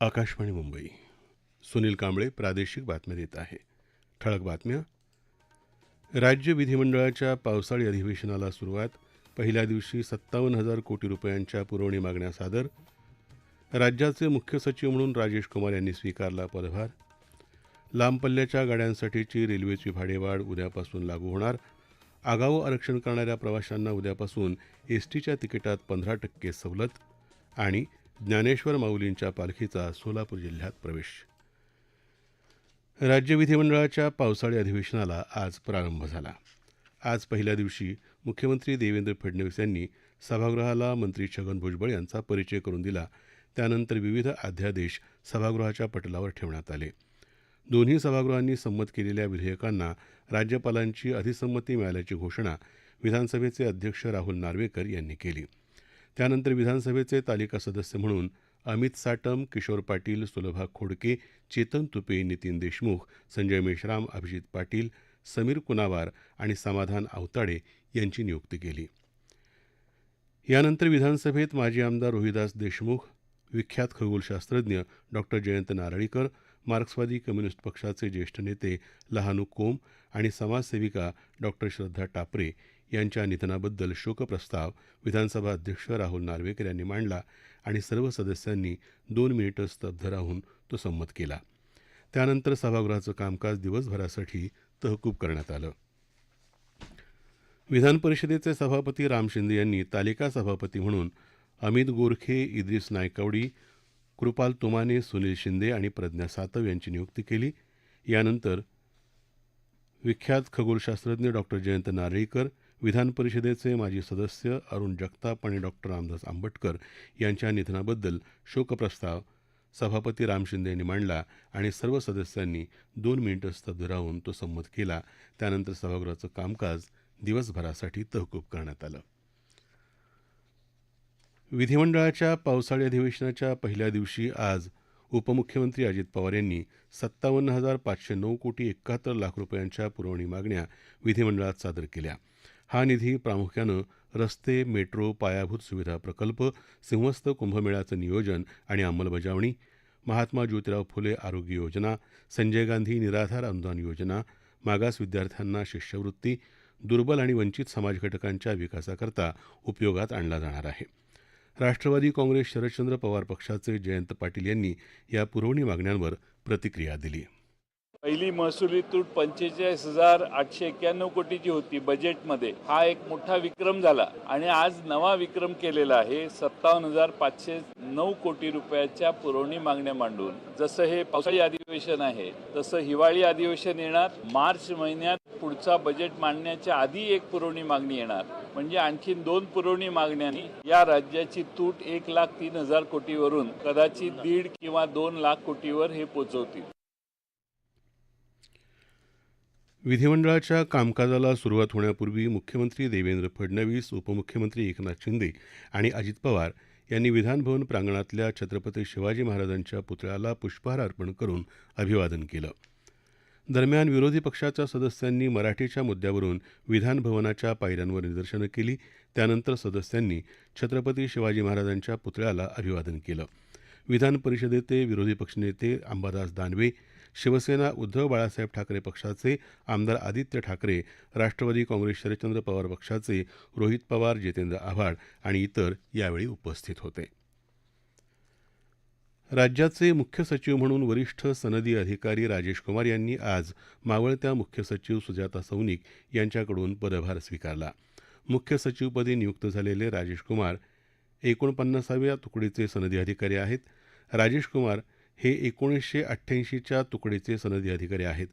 आकाशवाणी मुंबई. सुनील कांबळे प्रादेशिक बातम्या देत आहे. ठळक बातम्या. राज्य विधिमंडळाच्या पावसाळी अधिवेशनाला सुरुवात पहिल्या दिवशी सत्तावन्न हजार कोटी रुपयांच्या पुरवणी मागण्या सादर. राज्याचे मुख्य सचिव म्हणून राजेश कुमार यांनी स्वीकारला पदभार. लांब पल्ल्याच्या गाड्यांसाठीची रेल्वेची भाडेवाढ उद्यापासून लागू होणार. आगाऊ आरक्षण करणाऱ्या प्रवाशांना उद्यापासून एस टीच्या तिकिटात पंधरा टक्के सवलत आणि ज्ञानेश्वर माऊलींच्या पालखीचा सोलापूर जिल्ह्यात प्रवेश. राज्य विधिमंडळाच्या पावसाळी अधिवेशनाला आज प्रारंभ झाला. आज पहिल्या दिवशी मुख्यमंत्री देवेंद्र फडणवीस यांनी सभागृहाला मंत्री छगन भुजबळ यांचा परिचय करून दिला. त्यानंतर विविध अध्यादेश सभागृहाच्या पटलावर ठेवण्यात आले. दोन्ही सभागृहांनी संमत केलेल्या विधेयकांना राज्यपालांची अधिसंमती मिळाल्याची घोषणा विधानसभेचे अध्यक्ष राहुल नार्वेकर यांनी केली. त्यानंतर विधानसभेचे तालिका सदस्य म्हणून अमित साटम किशोर पाटील सुलभा खोडके चेतन तुपे नितीन देशमुख संजय मेश्राम अभिजित पाटील समीर कुनावार आणि समाधान आवताडे यांची नियुक्ती केली. यानंतर विधानसभेत माजी आमदार रोहिदास देशमुख विख्यात खगोलशास्त्रज्ञ डॉक्टर जयंत नारळीकर मार्क्सवादी कम्युनिस्ट पक्षाचे ज्येष्ठ नेते लहानू कोम आणि समाजसेविका डॉक्टर श्रद्धा टापरे यांच्या निधनाबद्दल शोकप्रस्ताव विधानसभा अध्यक्ष राहुल नार्वेकर यांनी मांडला आणि सर्व सदस्यांनी दोन मिनिटं स्तब्ध राहून तो संमत केला. त्यानंतर सभागृहाचं कामकाज दिवसभरासाठी तहकूब करण्यात आलं. विधान परिषदेचे सभापती राम शिंदे यांनी तालिका सभापती म्हणून अमित गोरखे इद्रिस नायकवडी कृपाल तुमाने सुनील शिंदे आणि प्रज्ञा सातव यांची नियुक्ती केली. यानंतर विख्यात खगोलशास्त्रज्ञ डॉक्टर जयंत नारळीकर विधान परिषदेचे माजी सदस्य अरुण जगताप आणि डॉक्टर रामदास आंबटकर यांच्या निधनाबद्दल शोकप्रस्ताव सभापती राम शिंदे यांनी मांडला आणि सर्व सदस्यांनी दोन मिनिटं स्तब्ध राहून तो संमत केला. त्यानंतर सभागृहाचं कामकाज दिवसभरासाठी तहकूब करण्यात आलं. विधिमंडळाच्या पावसाळी अधिवेशनाच्या पहिल्या दिवशी आज उपमुख्यमंत्री अजित पवार यांनी सत्तावन्न हजार पाचशे नऊ कोटी एकाहत्तर लाख रुपयांच्या पुरवणी मागण्या विधिमंडळात सादर केल्या. हा निधी प्रामुख्यानं रस्ते मेट्रो पायाभूत सुविधा प्रकल्प सिंहस्थ कुंभमेळ्याचं नियोजन आणि अंमलबजावणी महात्मा ज्योतिराव फुले आरोग्य योजना संजय गांधी निराधार अनुदान योजना मागास विद्यार्थ्यांना शिष्यवृत्ती दुर्बल आणि वंचित समाज घटकांच्या विकासाकरता उपयोगात आणला जाणार आहे. राष्ट्रवादी काँग्रेस शरदचंद्र पवार पक्षाचे जयंत पाटील यांनी या पुरवणी मागण्यांवर प्रतिक्रिया दिली. पहिली महसुली तूट पंचेचाळीस हजार आठशे एक्क्याण्णव कोटीची होती बजेटमध्ये हा एक मोठा विक्रम झाला आणि आज नवा विक्रम केलेला आहे. सत्तावन्न हजार पाचशे नऊ कोटी रुपयाच्या पुरवणी मागण्या मांडून. जसं हे पावसाळी अधिवेशन आहे तसं हिवाळी अधिवेशन येणार. मार्च महिन्यात पुढचा बजेट मांडण्याच्या आधी एक पुरवणी मागणी येणार. म्हणजे आणखीन दोन पुरवणी मागण्यांनी या राज्याची तूट एक लाख तीन हजार कोटीवरून कदाचित दीड किंवा दोन लाख कोटीवर हे पोचवतील. विधिमंडळाच्या कामकाजाला सुरुवात होण्यापूर्वी मुख्यमंत्री देवेंद्र फडणवीस उपमुख्यमंत्री एकनाथ शिंदे आणि अजित पवार यांनी विधानभवन प्रांगणातल्या छत्रपती शिवाजी महाराजांच्या पुतळ्याला पुष्पहार अर्पण करून अभिवादन केलं. दरम्यान विरोधी पक्षाच्या सदस्यांनी मराठीच्या मुद्द्यावरून विधानभवनाच्या पायऱ्यांवर निदर्शनं केली त्यानंतर सदस्यांनी छत्रपती शिवाजी महाराजांच्या पुतळ्याला अभिवादन केलं. विधान परिषदेचे विरोधी पक्षनेते अंबादास दानवे शिवसेना उद्धव बाळासाहेब ठाकरे पक्षाचे आमदार आदित्य ठाकरे राष्ट्रवादी काँग्रेस शरदचंद्र पवार पक्षाचे रोहित पवार जितेंद्र आव्हाड आणि इतर यावेळी उपस्थित होते. राज्याचे मुख्य सचिव म्हणून वरिष्ठ सनदी अधिकारी राजेश कुमार यांनी आज मावळत्या मुख्य सचिव सुजाता सौनिक यांच्याकडून पदभार स्वीकारला. मुख्य सचिवपदी नियुक्त झालेले राजेश कुमार एकोणपन्नासाव्या तुकडीचे सनदी अधिकारी आहेत. राजेश कुमार हे एकोणीसशे अठ्ठ्याऐंशीच्या तुकडीचे सनदी अधिकारी आहेत.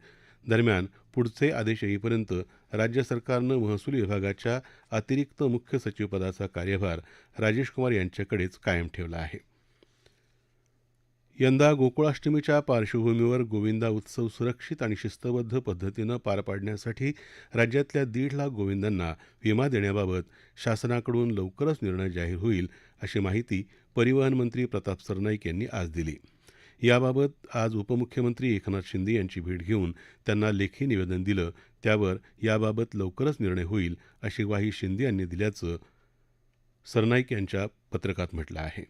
दरम्यान पुढचे आदेश येईपर्यंत राज्य सरकारनं महसूल विभागाच्या अतिरिक्त मुख्य सचिवपदाचा कार्यभार राजेश कुमार यांच्याकडेच कायम ठेवला आहे. यंदा गोकुळाष्टमीच्या पार्श्वभूमीवर गोविंदा उत्सव सुरक्षित आणि शिस्तबद्ध पद्धतीनं पार पाडण्यासाठी राज्यातल्या दीड लाख गोविंदांना विमा देण्याबाबत शासनाकडून लवकरच निर्णय जाहीर होईल अशी माहिती परिवहन मंत्री प्रताप सरनाईक यांनी आज दिली. याबाबत आज उपमुख्यमंत्री एकनाथ शिंदे यांची भेट घेऊन त्यांना लेखी निवेदन दिलं. त्यावर याबाबत लवकरच निर्णय होईल अशी ग्वाही शिंदे यांनी दिल्याचं सरनाईक यांच्या पत्रकात म्हटलं आहे.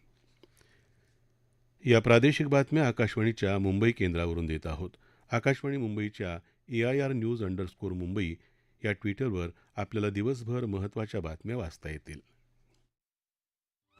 या प्रादेशिक बातम्या आकाशवाणीच्या मुंबई केंद्रावरून देत आहोत. आकाशवाणी मुंबईच्या A I R news underscore Mumbai या ट्विटरवर आपल्याला दिवसभर महत्त्वाच्या बातम्या वाचता येतील.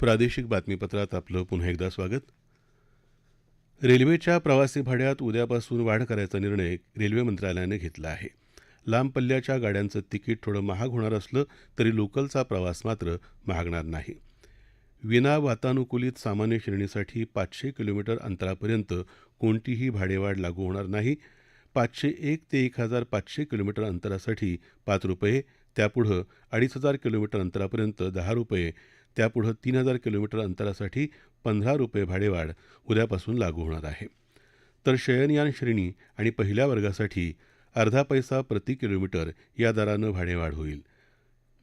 प्रादेशिक बातमीपत्रात आपलं पुन्हा एकदा स्वागत. रेल्वेच्या प्रवासी भाड्यात उद्यापासून वाढ करायचा निर्णय रेल्वे मंत्रालयानं घेतला आहे. लांब पल्ल्याच्या गाड्यांचं तिकीट थोडं महाग होणार असलं तरी लोकलचा प्रवास मात्र महागणार नाही. विना वातानुकूलित सामान्य श्रेणीसाठी पाचशे किलोमीटर अंतरापर्यंत कोणतीही भाडेवाढ लागू होणार नाही. पाचशे एक ते एक हजार पाचशे किलोमीटर अंतरासाठी पाच रुपये त्यापुढं अडीच हजार किलोमीटर अंतरापर्यंत दहा रुपये त्यापुढं तीन हजार किलोमीटर अंतरासाठी पंधरा रुपये भाडेवाढ उद्यापासून लागू होणार आहे. तर शयनयान श्रेणी आणि पहिल्या वर्गासाठी अर्धा पैसा प्रति किलोमीटर या दरानं भाडेवाढ होईल.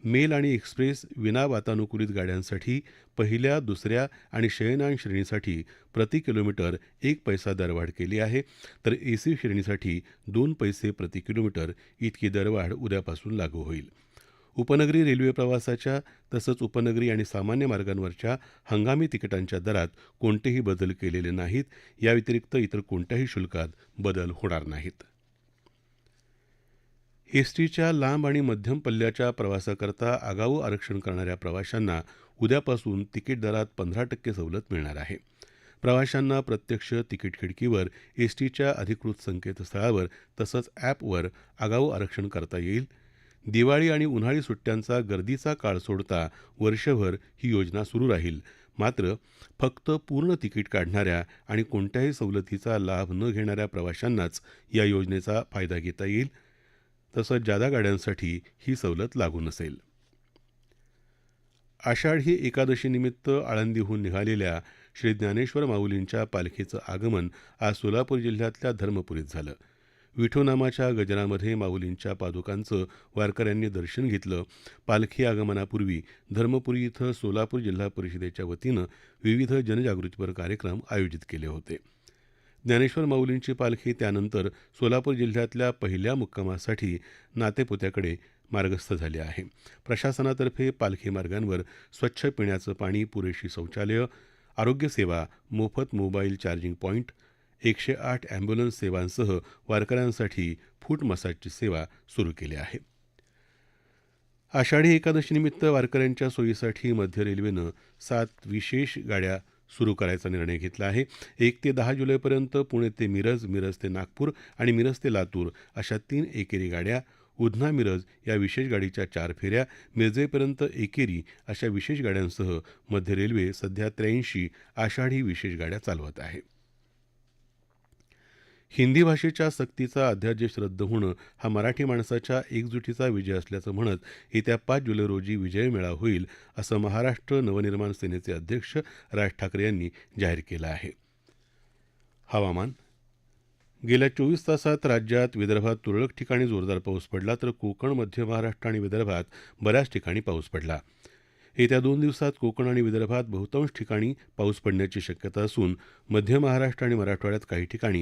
मेल आणि एक्सप्रेस विना वातानुकूलित गाड्यांसाठी पहिल्या दुसऱ्या आणि शयनयान श्रेणीसाठी प्रति किलोमीटर एक पैसा दरवाढ केली आहे. तर ए सी श्रेणीसाठी दोन पैसे प्रति किलोमीटर इतकी दरवाढ उद्यापासून लागू होईल. उपनगरी रेल्वे प्रवासाच्या तसंच उपनगरी आणि सामान्य मार्गांवरच्या हंगामी तिकिटांच्या दरात कोणतेही बदल केलेले नाहीत. या व्यतिरिक्त इतर कोणत्याही शुल्कात बदल होणार नाहीत. एसटीच्या लांब आणि मध्यम पल्ल्याच्या प्रवासाकरता आगाऊ आरक्षण करणाऱ्या प्रवाशांना उद्यापासून तिकीट दरात पंधरा टक्के सवलत मिळणार आहे. प्रवाशांना प्रत्यक्ष तिकीट खिडकीवर एस टीच्या अधिकृत संकेतस्थळावर तसंच ॲपवर आगाऊ आरक्षण करता येईल. दिवाळी आणि उन्हाळी सुट्ट्यांचा गर्दीचा काळ सोडता वर्षभर ही योजना सुरू राहील. मात्र फक्त पूर्ण तिकीट काढणाऱ्या आणि कोणत्याही सवलतीचा लाभ न घेणाऱ्या प्रवाशांनाच या योजनेचा फायदा घेता येईल. तसंच जादा गाड्यांसाठी ही सवलत लागू नसेल. आषाढी एकादशीनिमित्त आळंदीहून निघालेल्या श्री ज्ञानेश्वर माऊलींच्या पालखीचं आगमन आज सोलापूर जिल्ह्यातल्या धर्मपुरीत झालं. विठो नामाच्या गजरामध्ये माऊलींच्या पादुकांचं वारकऱ्यांनी दर्शन घेतलं. पालखी आगमनापूर्वी धर्मपुरी इथं सोलापूर जिल्हा परिषदेच्या वतीनं विविध जनजागृतीपर कार्यक्रम आयोजित केले होते. ज्ञानेश्वर माऊलींची पालखी त्यानंतर सोलापूर जिल्ह्यातल्या पहिल्या मुक्कामासाठी नातेपुत्याकडे मार्गस्थ झाली आहे. प्रशासनातर्फे पालखी मार्गांवर स्वच्छ पिण्याचं पाणी पुरेशी शौचालयं आरोग्यसेवा मोफत मोबाईल चार्जिंग पॉईंट एकशे आठ अँब्युलन्स सेवांसह वारकऱ्यांसाठी फूट मसाजची सेवा सुरू केली आहे. आषाढी एकादशीनिमित्त वारकऱ्यांच्या सोयीसाठी मध्य रेल्वेनं सात विशेष गाड्या सुरू करायचा निर्णय घेतला आहे. एक ते दहा जुलैपर्यंत पुणे ते मिरज मिरज ते नागपूर आणि मिरज ते लातूर अशा तीन एकेरी गाड्या उधना मिरज या विशेष गाडीच्या चार फेऱ्या मिरजेपर्यंत एकेरी अशा विशेष गाड्यांसह मध्य रेल्वे सध्या त्र्याऐंशी आषाढी विशेष गाड्या चालवत आहे. हिंदी भाषेच्या सक्तीचा अध्यादेश रद्द होणं हा मराठी माणसाच्या एकजुटीचा विजय असल्याचं म्हणत येत्या पाच जुलै रोजी विजय मेळा होईल असं महाराष्ट्र नवनिर्माण सेनेचे अध्यक्ष राज ठाकरे यांनी जाहीर केलं आहे. हवामान. गेल्या चोवीस तासात राज्यात विदर्भात तुरळक ठिकाणी जोरदार पाऊस पडला तर कोकण मध्य महाराष्ट्र आणि विदर्भात बऱ्याच ठिकाणी पाऊस पडला. येत्या दोन दिवसात कोकण आणि विदर्भात बहुतांश ठिकाणी पाऊस पडण्याची शक्यता असून मध्य महाराष्ट्र आणि मराठवाड्यात काही ठिकाणी